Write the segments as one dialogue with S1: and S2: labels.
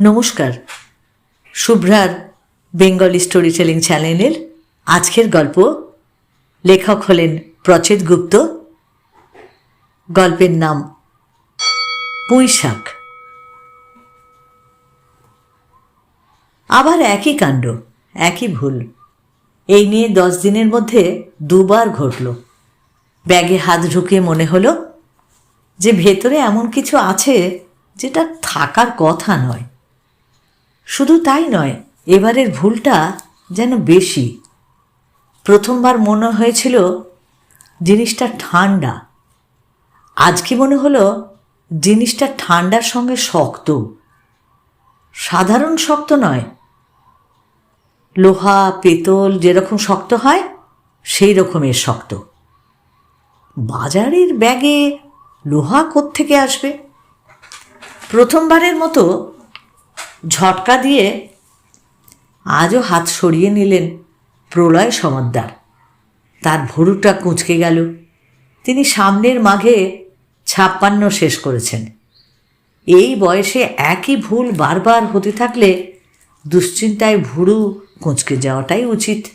S1: নমস্কার। শুভ্রার Bengali story telling চ্যানেলের আজকের গল্প লেখক হলেন প্রচেত গুপ্ত। গল্পের নাম পুঁইশাক। আবার একই কাণ্ড, একই ভুল। এই নিয়ে দশ দিনের মধ্যে দুবার ঘটল। ব্যাগে হাত ঢুকিয়ে মনে হলো যে ভেতরে এমন কিছু আছে যেটা থাকার কথা নয়। শুধু তাই নয়, এবারের ভুলটা যেন বেশি। প্রথমবার মনে হয়েছিল জিনিসটা ঠান্ডা। আজকে মনে হলো জিনিসটা ঠান্ডার সঙ্গে শক্ত? সাধারণ শক্ত নয়। লোহা, পেতল যেরকম শক্ত হয়, সেই রকমের শক্ত। বাজারের ব্যাগে লোহা থেকে আসবে? প্রথমবারের মতো ঝটকা দিয়ে আজও হাত সরিয়ে নিলেন প্রলয় সমদ্দার। তার ভুরুটা কুঁচকে গেল। তিনি সামনের মাঘে ছাপ্পান্ন শেষ করেছেন। এই বয়সে একই ভুল বারবার হতে থাকলে দুশ্চিন্তায় ভুরু কুঁচকে যাওয়াটাই উচিত।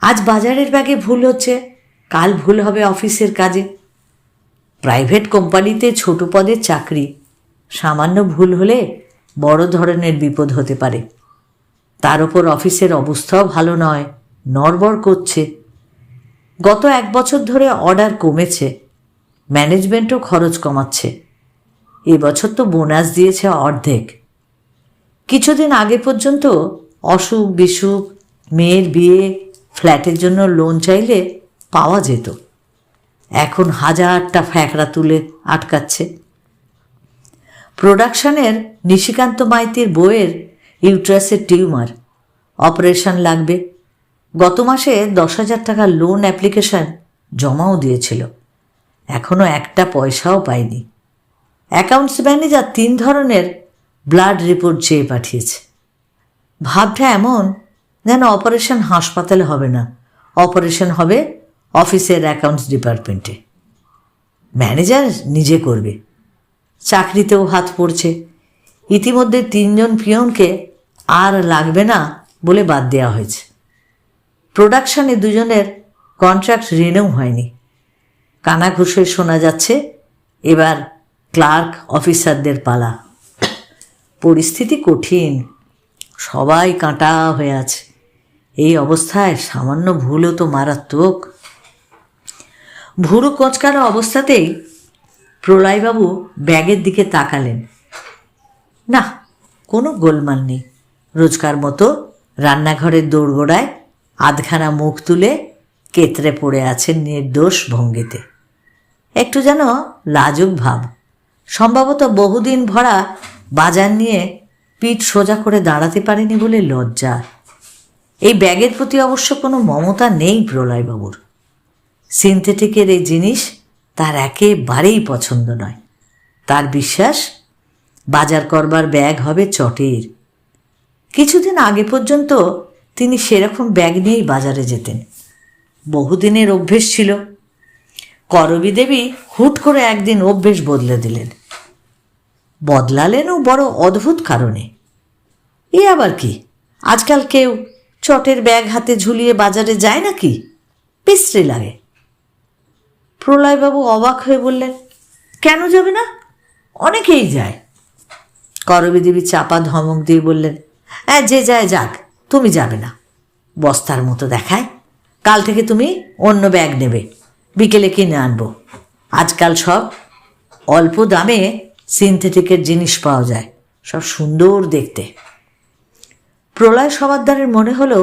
S1: আজ বাজারের ব্যাগে ভুল হচ্ছে, কাল ভুল হবে অফিসের কাজে। প্রাইভেট কোম্পানিতে ছোট পদের চাকরি, সামান্য ভুল হলে বড় ধরনের বিপদ হতে পারে। তার ওপর অফিসের অবস্থাও ভালো নয়, নড়বড় করছে। গত এক বছর ধরে অর্ডার কমেছে, ম্যানেজমেন্টও খরচ কমাচ্ছে। এবছর তো বোনাস দিয়েছে অর্ধেক। কিছুদিন আগে পর্যন্ত অসুখ, বিসুখ, মেয়ের বিয়ে, ফ্ল্যাটের জন্য লোন চাইলে পাওয়া যেত। এখন হাজারটা ফ্যাকড়া তুলে আটকাচ্ছে। প্রোডাকশনের নিশিকান্ত মাইতির বইয়ের ইউট্রাসের টিউমার। অপারেশন লাগবে। গত মাসে দশ হাজার টাকা লোন অ্যাপ্লিকেশন জমাও দিয়েছিল। এখনও একটা পয়সাও পায়নি অ্যাকাউন্টস ম্যানেজার তিন ধরনের ব্লাড রিপোর্ট চেয়ে পাঠিয়েছে। ভাবটা এমন, যেন অপারেশন হাসপাতালে হবে না। অপারেশন হবে অফিসের অ্যাকাউন্টস ডিপার্টমেন্টে ম্যানেজার নিজে করবে। চাকরিতেও হাত পড়ছে। ইতিমধ্যে তিনজন পিয়নকে আর লাগবে না বলে বাদ দেওয়া হয়েছে। প্রোডাকশনে দুজনের কন্ট্রাক্ট রিনিউ হয়নি। কানাঘুষে শোনা যাচ্ছে, এবার ক্লার্ক অফিসারদের পালা। পরিস্থিতি কঠিন। সবাই কাঁটা হয়ে আছে। এই অবস্থায় সামান্য ভুলও তো মারাত্মক। ভুরু কোঁচকানো অবস্থাতেই প্রলয়বাবু ব্যাগের দিকে তাকালেন। না, কোনো গোলমাল নেই। রোজকার মতো রান্নাঘরের দোরগোড়ায় আধখানা মুখ তুলে কেতরে পড়ে আছেন নির্দোষ ভঙ্গিতে। একটু যেন লাজুক ভাব। সম্ভবত বহুদিন ভরা বাজার নিয়ে পিঠ সোজা করে দাঁড়াতে পারেনি বলে লজ্জা। এই ব্যাগের প্রতি অবশ্য কোনো মমতা নেই প্রলয়বাবুর। সিনথেটিকের এই জিনিস তার একেবারেই পছন্দ নয়। তার বিশ্বাস, বাজার করবার ব্যাগ হবে চটের। কিছুদিন আগে পর্যন্ত তিনি সেরকম ব্যাগ নিয়েই বাজারে যেতেন। বহুদিনের অভ্যেস ছিল। করবী দেবী হুট করে একদিন অভ্যেস বদলে দিলেন। বদলালেনও বড় অদ্ভুত কারণে। এ আবার কি? আজকাল কেউ চটের ব্যাগ হাতে ঝুলিয়ে বাজারে যায় নাকি? বিশ্রী লাগে। প্রলয়বাবু অবাক হয়ে বললেন, কেন যাবে না? অনেকেই যায়। করবী দেবী চাপা ধমক দিয়ে বললেন হ্যাঁ যে যায় যাক, তুমি যাবে না। বস্তার মতো দেখায়। কাল থেকে তুমি অন্য ব্যাগ নেবে। বিকেলে কিনে আনব। আজকাল সব অল্প দামে সিনথেটিকের জিনিস পাওয়া যায়, সব সুন্দর দেখতে। প্রলয় সমাদ্দারের মনে হলো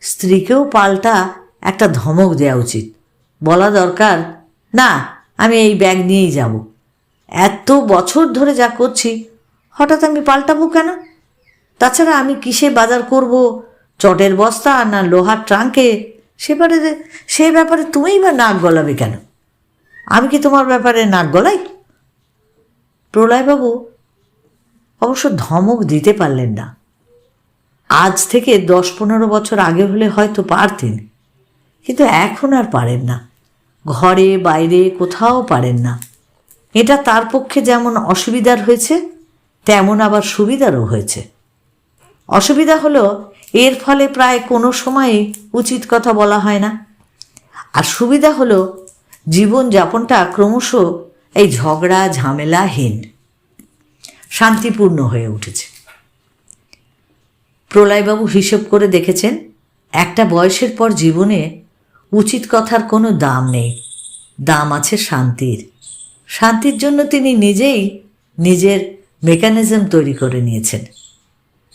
S1: স্ত্রীকেও পাল্টা একটা ধমক দেওয়া উচিত। বলা দরকার না, আমি এই ব্যাগ নিয়েই যাব। এত বছর ধরে যা করছি, হঠাৎ আমি পাল্টাবো কেন? তাছাড়া আমি কিসে বাজার করব? চটের বস্তা না লোহার ট্রাঙ্কে? সেবারে সে ব্যাপারে তুমিই বা নাক গলাবে কেন? আমি কি তোমার ব্যাপারে নাক গলাই? প্রলয়বাবু অবশ্য ধমক দিতে পারলেন না। আজ থেকে দশ পনেরো বছর আগে হলে হয়তো পারতেন, কিন্তু এখন আর পারেন না। ঘরে, বাইরে কোথাও পারেন না। এটা তার পক্ষে যেমন অসুবিধার হয়েছে, তেমন আবার সুবিধারও হয়েছে। অসুবিধা হলো, এর ফলে প্রায় কোনো সময়ই উচিত কথা বলা হয় না। আর সুবিধা হলো, জীবনযাপনটা ক্রমশ এই ঝগড়া, ঝামেলাহীন, শান্তিপূর্ণ হয়ে উঠেছে। প্রলয়বাবু হিসেব করে দেখেছেন, একটা বয়সের পর জীবনে উচিত কথার কোনো দাম নেই। দাম আছে শান্তির। শান্তির জন্য তিনি নিজেই নিজের মেকানিজম তৈরি করে নিয়েছেন।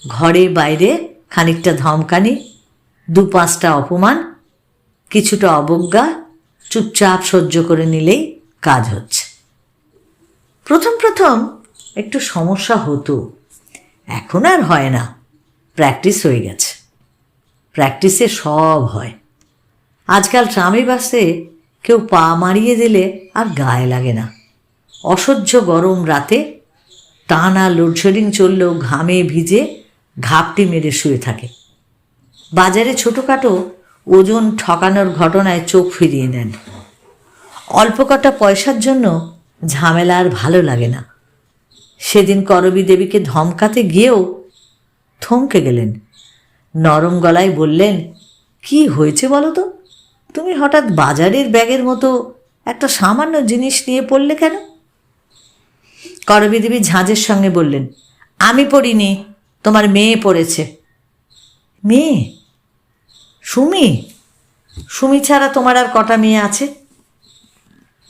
S1: ঘরে বাইরে খানিকটা ধমকানি, দু পাঁচটা অপমান, কিছুটা অবজ্ঞা, চুপচাপ সহ্য করে নিলেই কাজ হচ্ছে। প্রথম প্রথম একটু সমস্যা হতো। এখন আর হয় না। প্র্যাকটিস হয়ে গেছে। প্র্যাকটিসে সব হয়। আজকাল ট্রামে বাসে কেউ পা মারিয়ে দিলে আর গায়ে লাগে না। অসহ্য গরম রাতে টানা লোডশেডিং চললেও ঘামে ভিজে ঘাপটি মেরে শুয়ে থাকে। বাজারে ছোটোখাটো ওজন ঠকানোর ঘটনায় চোখ ফিরিয়ে নেন। অল্প কটা পয়সার জন্য ঝামেলা আর ভালো লাগে না। সেদিন করবী দেবীকে ধমকাতে গিয়েও থমকে গেলেন। নরম গলায় বললেন, কি হয়েছে বলো তো? তুমি হঠাৎ বাজারের ব্যাগের মতো একটা সামান্য জিনিস নিয়ে পড়লে কেন? করবী দেবী ঝাঁঝের সঙ্গে বললেন, আমি পড়িনি, তোমার মেয়ে পড়েছে। মেয়ে? সুমি? সুমি ছাড়া তোমার আর কটা মেয়ে আছে?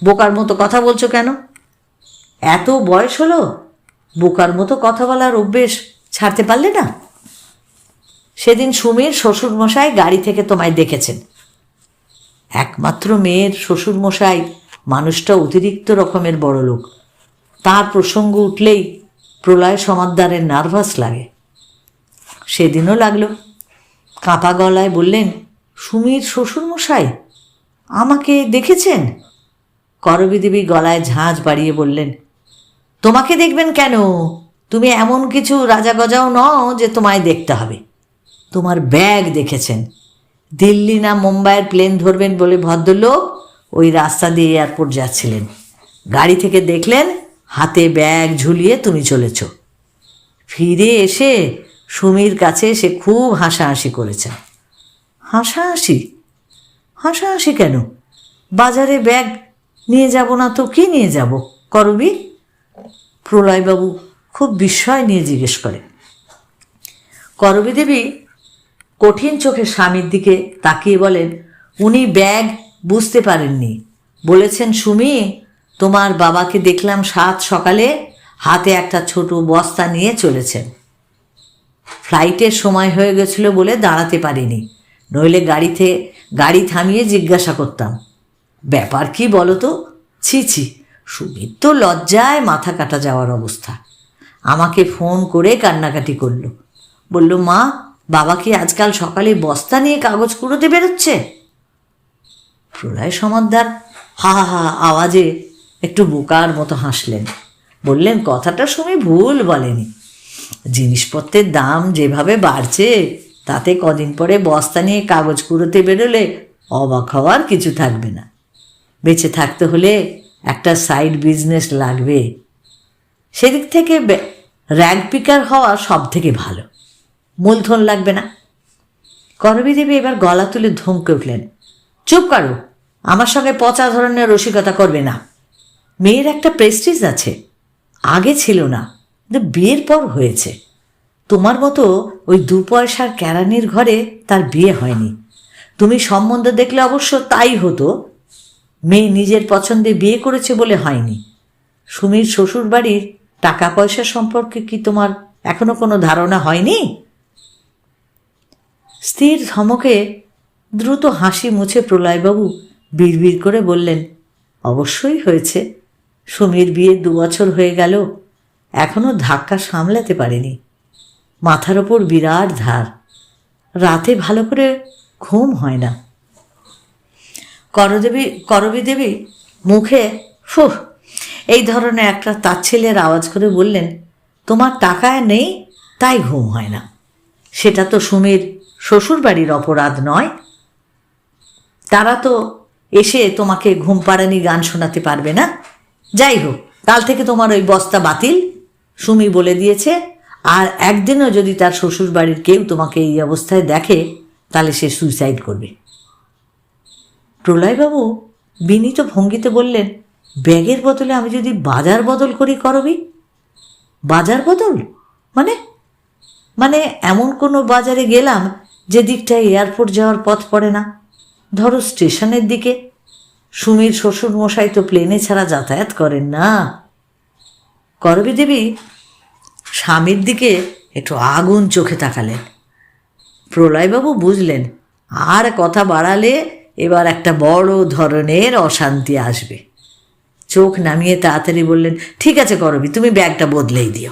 S1: বোকার মতো কথা বলছো কেন? এত বয়স হলো, বোকার মতো কথা বলার অভ্যেস ছাড়তে পারলে না? সেদিন সুমির শ্বশুরমশাই গাড়ি থেকে তোমায় দেখেছেন। একমাত্র মেয়ের শ্বশুরমশাই মানুষটা অতিরিক্ত রকমের বড় লোক তার প্রসঙ্গ উঠলেই প্রলয় সমাদ্দারের নার্ভাস লাগে। সেদিনও লাগল। কাঁপা গলায় বললেন, সুমির শ্বশুরমশাই, আমাকে দেখেছেন? করবী দেবী গলায় ঝাঁঝ বাড়িয়ে বললেন, তোমাকে দেখবেন কেন? তুমি এমন কিছু রাজা গজাও নও যে তোমায় দেখতে হবে। তোমার ব্যাগ দেখেছেন। দিল্লি না মুম্বাইয়ের প্লেন ধরবেন বলে ভদ্রলোক ওই রাস্তা দিয়ে এয়ারপোর্ট যাচ্ছিলেন। গাড়ি থেকে দেখলেন হাতে ব্যাগ ঝুলিয়ে তুমি চলেছ। ফিরে এসে সুমির কাছে সে খুব হাসাহাসি করেছেন হাসাহাসি? হাসাহাসি কেন? বাজারে ব্যাগ নিয়ে যাব না তো কি নিয়ে যাব? করবি প্রলয়বাবু খুব বিস্ময় নিয়ে জিজ্ঞেস করে করবী দেবী কঠিন চোখে স্বামীর দিকে তাকিয়ে বলেন, উনি ব্যাগ বুঝতে পারেননি। বলেছেন, সুমি, তোমার বাবাকে দেখলাম সাত সকালে হাতে একটা ছোট বস্তা নিয়ে চলেছেন ফ্লাইটের সময় হয়ে গেছিল বলে দাঁড়াতে পারিনি। নইলে গাড়িতে, গাড়ি থামিয়ে জিজ্ঞাসা করতাম। ব্যাপার কি বলো তো ছি ছি, সুমির তো লজ্জায় মাথা কাটা যাওয়ার অবস্থা। আমাকে ফোন করে কান্নাকাটি করল। বলল, মা বাবা কি আজকাল সকালে বস্তা নিয়ে কাগজ কুড়োতে বেরোচ্ছে। প্রলয় সমাদ্দার, হা হা আওয়াজে একটু বোকার মতো হাসলেন। বললেন, কথাটা শুনে ভুল বলেনি। জিনিসপত্রের দাম যেভাবে বাড়ছে, তাতে কদিন পরে বস্তা নিয়ে কাগজ কুড়োতে বেরোলে অবাক হওয়ার কিছু থাকবে না। বেঁচে থাকতে হলে একটা সাইড বিজনেস লাগবে। সেদিক থেকে র্যাগ পিকার হওয়া সব থেকে ভালো। মূলধন লাগবে না। করবী দেবী এবার গলা তুলে ধমকে উঠলেন, চুপ করো, আমার সঙ্গে পচা ধরনের রসিকতা করবে না। মেয়ের একটা প্রেস্টিজ আছে, আগে ছিল না, কিন্তু বিয়ের পর হয়েছে। তোমার মতো ওই দু পয়সার কেরানির ঘরে তার বিয়ে হয়নি। তুমি সম্বন্ধ দেখলে অবশ্য তাই হতো, মেয়ে নিজের পছন্দে বিয়ে করেছে বলে হয়নি। সুমির শ্বশুর বাড়ির টাকা পয়সা সম্পর্কে কি তোমার এখনও কোনো ধারণা হয়নি? স্থির ধমকে দ্রুত হাসি মুছে প্রলয়বাবু বিড়বিড় করে বললেন, অবশ্যই হয়েছে। সুমির বিয়ে দু বছর হয়ে গেল এখনও ধাক্কা সামলাতে পারেনি। মাথার ওপর বিরাট ধার। রাতে ভালো করে ঘুম হয় না। করদেবী করবী দেবী মুখে, ফুহ, এই ধরনের একটা তাচ্ছিলের আওয়াজ করে বললেন, তোমার টাকায় নেই, তাই ঘুম হয় না। সেটা তো সুমির শ্বশুরবাড়ির অপরাধ নয়। তারা তো এসে তোমাকে ঘুম পাড়ানি গান শোনাতে পারবে না। যাই হোক, কাল থেকে তোমার ওই বস্তা বাতিল, সুমি বলে দিয়েছে। আর একদিনও যদি তার শ্বশুর বাড়ির কেউ তোমাকে এই অবস্থায় দেখে, তাহলে সে সুইসাইড করবে। প্রলয়বাবু বিনীত ভঙ্গিতে বললেন, ব্যাগের বদলে আমি যদি বাজার বদল করি করবি? বাজার বদল? মানে? মানে এমন কোনো বাজারে গেলাম যে দিকটায় এয়ারপোর্ট যাওয়ার পথ পড়ে না। ধরো স্টেশনের দিকে। সুমির শ্বশুর মশাই তো প্লেনে ছাড়া যাতায়াত করেন না। করবি দেবী, স্বামীর দিকে একটু আগুন চোখে তাকালেন। প্রলয়বাবু বুঝলেন, আর কথা বাড়ালে এবার একটা বড় ধরনের অশান্তি আসবে। চোখ নামিয়ে তাড়াতাড়ি বললেন, ঠিক আছে করবি, তুমি ব্যাগটা বদলেই দিও।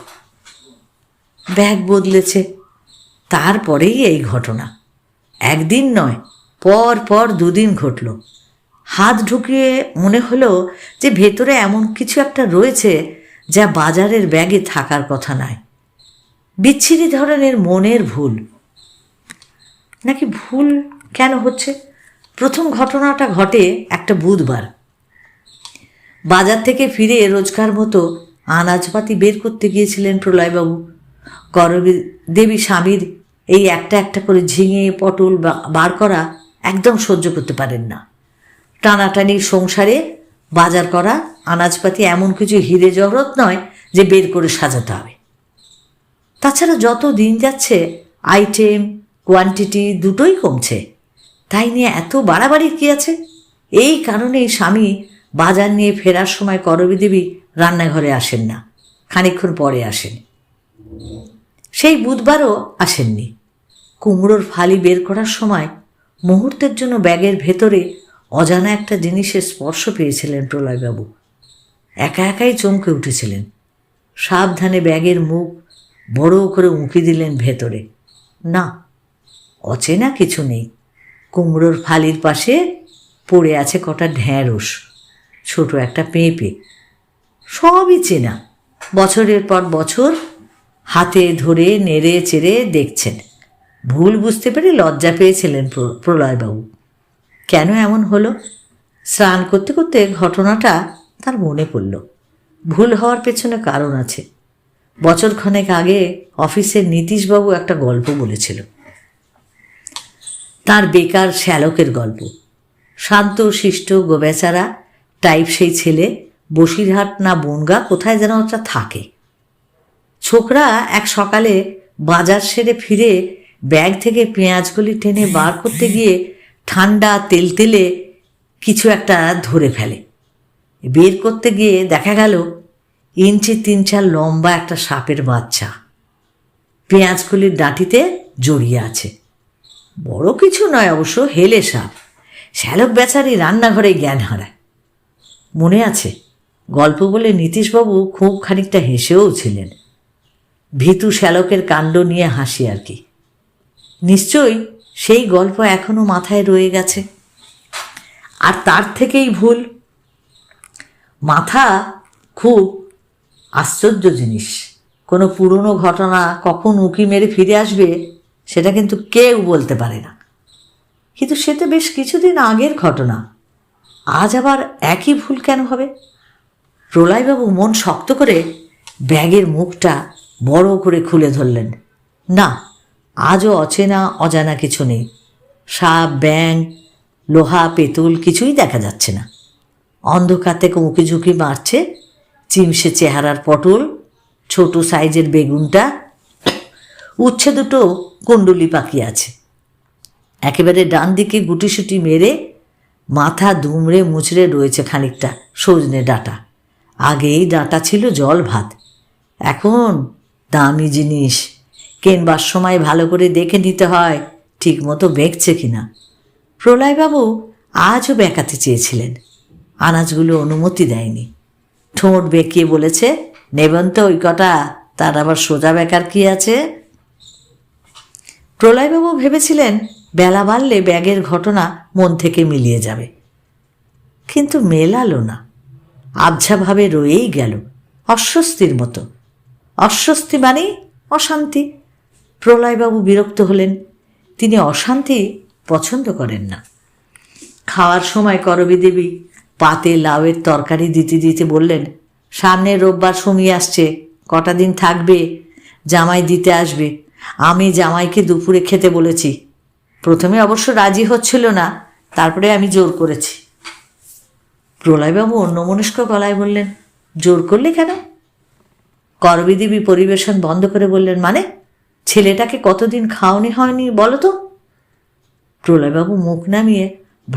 S1: ব্যাগ বদলেছে। তারপরেই এই ঘটনা। একদিন নয়, পর পর দুদিন ঘটল। হাত ঢুকিয়ে মনে হলো যে ভেতরে এমন কিছু একটা রয়েছে যা বাজারের ব্যাগে থাকার কথা নয়। বিচ্ছিরি ধরনের মনের ভুল। নাকি ভুল কেন হচ্ছে? প্রথম ঘটনাটা ঘটে একটা বুধবার। বাজার থেকে ফিরে রোজকার মতো আনাজপাতি বের করতে গিয়েছিলেন প্রলয়বাবু। করবী দেবী স্বামীর এই একটা একটা করে ঝিঙে, পটল বার করা একদম সহ্য করতে পারেন না। টানাটানি সংসারে, বাজার করা, আনাজপাতি এমন কিছু হিরে জহরত নয় যে বের করে সাজাতে হবে। তাছাড়া যত দিন যাচ্ছে, আইটেম, কোয়ান্টিটি দুটোই কমছে। তাই নিয়ে এত বাড়াবাড়ি কী আছে? এই কারণেই স্বামী বাজার নিয়ে ফেরার সময় করবী দেবী রান্নাঘরে আসেন না। খানিকক্ষণ পরে আসেন। সেই বুধবারও আসেননি। কুমড়োর ফালি বের করার সময় মুহূর্তের জন্য ব্যাগের ভেতরে অজানা একটা জিনিসের স্পর্শ পেয়েছিলেন প্রলয়বাবু। একা একাই চমকে উঠেছিলেন। সাবধানে ব্যাগের মুখ বড় করে উঁকি দিলেন ভেতরে। না, অচেনা কিছু নেই। কুমড়োর ফালির পাশে পড়ে আছে কটা ঢ্যাঁড়স, ছোট একটা পেঁপে। সবই চেনা। বছরের পর বছর হাতে ধরে নেড়ে চেড়ে দেখছেন। ভুল বুঝতে পেরে লজ্জা পেয়েছিলেন প্র- প্রলয়বাবু। কেন এমন হলো? স্নান করতে করতে ঘটনাটা তার মনে পড়ল। ভুল হওয়ার পেছনে কারণ আছে। বছর খানেক আগে অফিসের নীতিশবাবু একটা গল্প বলেছিল। তার বেকার শ্যালকের গল্প। শান্ত, শিষ্ট, গোবেচারা, টাইপ সেই ছেলে, বসিরহাট না বনগা কোথায় যেন একটা থাকে। ছোকরা এক সকালে বাজার সেরে ফিরে ব্যাগ থেকে পেঁয়াজগুলি টেনে বার করতে গিয়ে ঠান্ডা তেলতেলে কিছু একটা ধরে ফেলে। বের করতে গিয়ে দেখা গেল, ইঞ্চি তিন চার লম্বা একটা সাপের বাচ্চা। পেঁয়াজগুলির ডাঁটিতে জড়িয়ে আছে। বড় কিছু নয় অবশ্য, হেলে সাপ। শ্যালক বেচারি রান্নাঘরে জ্ঞান হারায়। মনে আছে, গল্প বলে নীতিশবাবু খুব খানিকটা হেসেও ছিলেন। ভীতু শ্যালকের কাণ্ড নিয়ে হাসি আর কি। নিশ্চয়ই সেই গল্প এখনও মাথায় রয়ে গেছে। আর তার থেকেই ভুল। মাথা খুব আশ্চর্য জিনিস। কোনো পুরনো ঘটনা কখন উঁকি মেরে ফিরে আসবে সেটা কিন্তু কেউ বলতে পারে না। কিন্তু সে তো বেশ কিছুদিন আগের ঘটনা। আজ আবার একই ভুল কেন হবে? প্রলয়বাবু মন শক্ত করে ব্যাগের মুখটা বড় করে খুলে ধরলেন। না আজও অচেনা, অজানা কিছু নেই। সাপ ব্যাং লোহা, পেতুল কিছুই দেখা যাচ্ছে না। অন্ধকার থেকে উঁকি ঝুঁকি মারছে চিমসে চেহারার পটল, ছোট সাইজের বেগুনটা। উচ্ছে দুটো কুণ্ডুলি পাকি আছে। একেবারে ডান দিকে গুটিসুটি মেরে মাথা দুমড়ে মুচড়ে রয়েছে খানিকটা সজনে ডাঁটা। আগেই ডাঁটা ছিল জল ভাত এখন দামি জিনিস। কেনবার সময় ভালো করে দেখে নিতে হয় ঠিক মতো বেঁকছে কিনা। প্রলয়বাবু আজও বেঁকাতে চেয়েছিলেন। আনাজগুলো অনুমতি দেয়নি। ঠোঁট বেঁকিয়ে বলেছে, নেবেন তো ওই কটা, তার আবার সোজা বেকার কি আছে? প্রলয়বাবু ভেবেছিলেন, বেলা বাড়লে ব্যাগের ঘটনা মন থেকে মিলিয়ে যাবে। কিন্তু মেলালো না। আবঝাভাবে রয়েই গেল, অস্বস্তির মতো। অস্বস্তি মানেই অশান্তি। প্রলয়বাবু বিরক্ত হলেন। তিনি অশান্তি পছন্দ করেন না। খাওয়ার সময় করবী দেবী পাতে লাউয়ের তরকারি দিতে দিতে বললেন সামনে রোববার সময় আসছে, কটা দিন থাকবে? জামাই দিতে আসবে। আমি জামাইকে দুপুরে খেতে বলেছি। প্রথমে অবশ্য রাজি হচ্ছিল না, তারপরে আমি জোর করেছি। প্রলয়বাবু অন্যমনস্ক গলায় বললেন, জোর করলে কেন? করবিদেবী পরিবেশন বন্ধ করে বললেন মানে ছেলেটাকে কতদিন খাওয়ানি হয়নি বলো তো প্রলয়বাবু মুখ নামিয়ে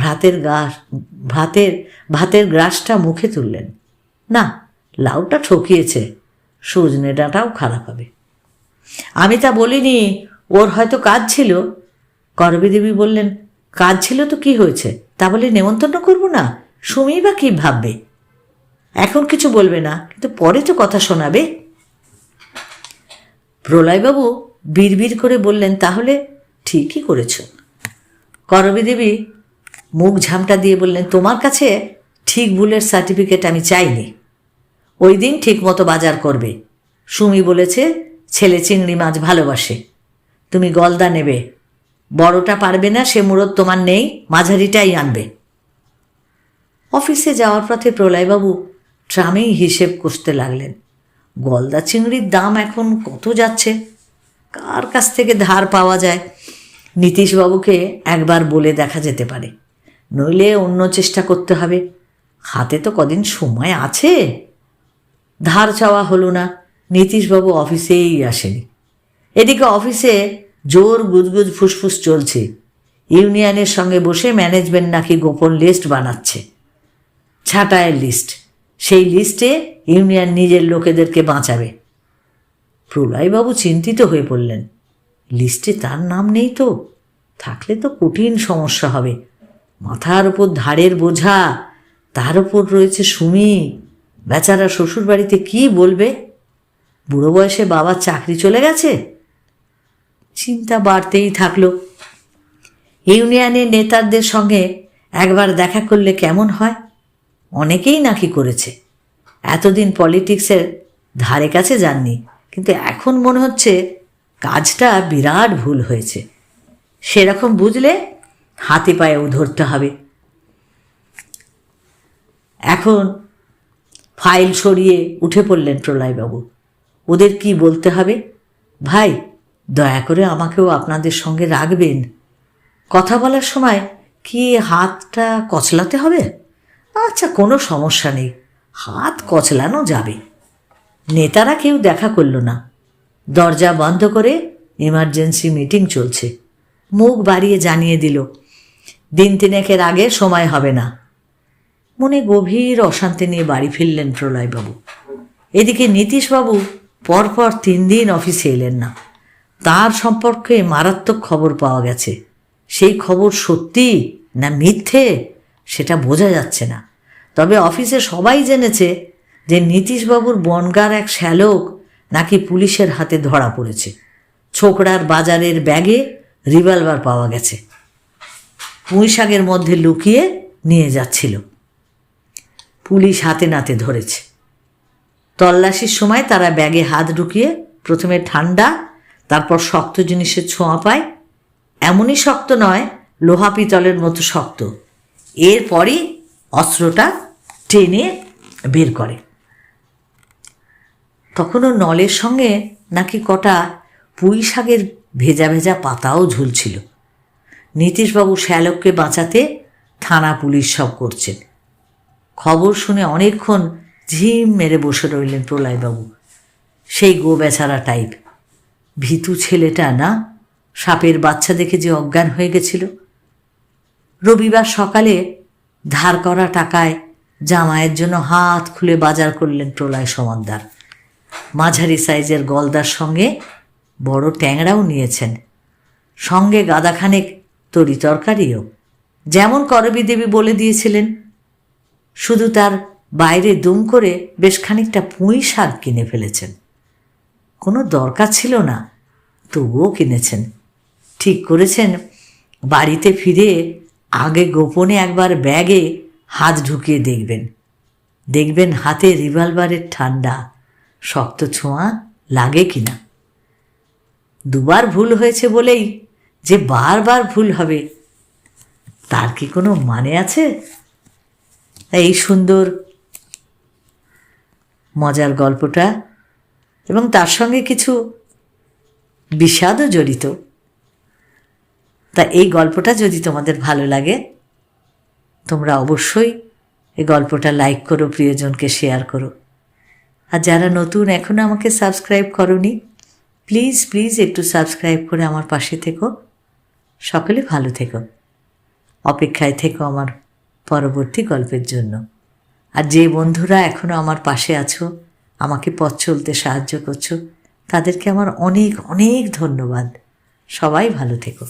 S1: ভাতের গাছ, ভাতের ভাতের গ্রাসটা মুখে তুললেন। না, লাউটা ঠকিয়েছে, সজনে ডাঁটাও খারাপ হবে। আমি তা বলিনি, ওর হয়তো কাজ ছিল। করবিদেবী বললেন, কাজ ছিল তো কি হয়েছে? তা বলে নেমন্তন্ন করব না, সুমি বা কি ভাববে? এখন কিছু বলবে না, কিন্তু পরে তো কথা শোনাবে। প্রলয়বাবু বিড়বিড় করে বললেন, তাহলে ঠিকই করেছ। করবী দেবী মুখ ঝামটা দিয়ে বললেন, তোমার কাছে ঠিক ভুলের সার্টিফিকেট আমি চাইনি। ওই দিন ঠিক মতো বাজার করবে। সুমি বলেছে, ছেলে চিংড়ি মাছ ভালোবাসে। তুমি গলদা নেবে। বড়টা পারবে না, সে মুরত তোমার নেই, মাঝারিটাই আনবে। অফিসে যাওয়ার পথে প্রলয়বাবু ট্রামেই হিসেব কষতে লাগলেন। গলদা চিংড়ির দাম এখন কত যাচ্ছে? কার কাছ থেকে ধার পাওয়া যায়? নীতিশবাবুকে একবার বলে দেখা যেতে পারে। নইলে অন্য চেষ্টা করতে হবে। হাতে তো কদিন সময় আছে। ধার চাওয়া হলো না। নীতিশবাবু অফিসেই আসেনি। এদিকে অফিসে জোর গুজগুজ ফুসফুস চলছে। ইউনিয়নের সঙ্গে বসে ম্যানেজমেন্ট নাকি গোপন লিস্ট বানাচ্ছে। ছাঁটায়ের লিস্ট। সেই লিস্টে ইউনিয়ন নিজের লোকেদেরকে বাঁচাবে। প্রলয়বাবু চিন্তিত হয়ে পড়লেন লিস্টে তার নাম নেই তো? থাকলে তো কঠিন সমস্যা হবে। মাথার ওপর ধারের বোঝা, তার ওপর রয়েছে সুমি। বেচারা শ্বশুরবাড়িতে কি বলবে? বুড়ো বয়সে বাবার চাকরি চলে গেছে? চিন্তা বাড়তেই থাকল। ইউনিয়নের নেতাদের সঙ্গে একবার দেখা করলে কেমন হয়? অনেকেই নাকি করেছে। এতদিন পলিটিক্সের ধারে কাছে যাননি। কিন্তু এখন মনে হচ্ছে কাজটা বিরাট ভুল হয়েছে। সেরকম বুঝলে হাতে পায়েও ধরতে হবে। এখন ফাইল সরিয়ে উঠে পড়লেন প্রলয়বাবু। ওদের কি বলতে হবে? ভাই, দয়া করে আমাকেও আপনাদের সঙ্গে রাখবেন। কথা বলার সময় কি হাতটা কচলাতে হবে? আচ্ছা কোনো সমস্যা নেই। হাত কচলানো যাবে। নেতারা কেউ দেখা করল না। দরজা বন্ধ করে এমার্জেন্সি মিটিং চলছে। মুখ বাড়িয়ে জানিয়ে দিল, দিন তিনেকের আগে সময় হবে না। মনে গভীর অশান্তি নিয়ে বাড়ি ফিরলেন প্রলয়বাবু। এদিকে নীতিশবাবু পরপর তিন দিন অফিসে এলেন না। তার সম্পর্কে মারাত্মক খবর পাওয়া গেছে। সেই খবর সত্যি না মিথ্যে, সেটা বোঝা যাচ্ছে না। তবে অফিসে সবাই জেনেছে যে নীতিশবাবুর বনগার এক শ্যালক নাকি পুলিশের হাতে ধরা পড়েছে। ছোকরার বাজারের ব্যাগে রিভলভার পাওয়া গেছে। পুঁইশাকের মধ্যে লুকিয়ে নিয়ে যাচ্ছিল। পুলিশ হাতে নাতে ধরেছে। তল্লাশির সময় তারা ব্যাগে হাত ঢুকিয়ে প্রথমে ঠান্ডা, তারপর শক্ত জিনিসের ছোঁয়া পায়। এমনই শক্ত নয়, লোহা পিতলের মতো শক্ত। এরপরই অস্ত্রটা টেনে বের করে। তখনও নলের সঙ্গে নাকি কটা পুঁই শাকের ভেজা ভেজা পাতাও ঝুলছিল। নীতিশবাবু শ্যালককে বাঁচাতে থানা পুলিশ সব করছেন। খবর শুনে অনেকক্ষণ ঝিম মেরে বসে রইলেন প্রলয়বাবু। সেই গো বেচারা টাইপ। ভীতু ছেলেটা না, সাপের বাচ্চা দেখে যে অজ্ঞান হয়ে গেছিল। রবিবার সকালে ধার করা টাকায় জামাইয়ের জন্য হাত খুলে বাজার করলেন প্রলয় সমাদ্দার মাঝারি সাইজের গলদার সঙ্গে বড় ট্যাংরাও নিয়েছেন। সঙ্গে গাদাখানেক তরি তরকারিও। যেমন করবী দেবী বলে দিয়েছিলেন, শুধু তার বাইরে দুম করে বেশ খানিকটা পুঁই শাক কিনে ফেলেছেন। কোনো দরকার ছিল না, তবুও কিনেছেন। ঠিক করেছেন, বাড়িতে ফিরে আগে গোপনে একবার ব্যাগে হাত ঢুকিয়ে দেখবেন। দেখবেন হাতে রিভলভারের ঠান্ডা। শক্ত ছোঁয়া লাগে কিনা? দুবার ভুল হয়েছে বলেই যে বারবার ভুল হবে, তার কি কোনো মানে আছে? এই সুন্দর, মজার গল্পটা এবং তার সঙ্গে কিছু বিষাদও জড়িত। তা এই গল্পটা যদি তোমাদের ভালো লাগে, তোমরা অবশ্যই এই গল্পটা লাইক করো, প্রিয়জনকে শেয়ার করো। আর যারা নতুন এখনও আমাকে সাবস্ক্রাইব করনি প্লিজ প্লিজ একটু সাবস্ক্রাইব করে আমার পাশে থেকো। সকলে ভালো থেকো। অপেক্ষায় থেকো আমার পরবর্তী গল্পের জন্য। আর যে বন্ধুরা এখনও আমার পাশে আছো, আমাকে পথ চলতে সাহায্য করছ, তাদেরকে আমার অনেক অনেক ধন্যবাদ। সবাই ভালো থেকো।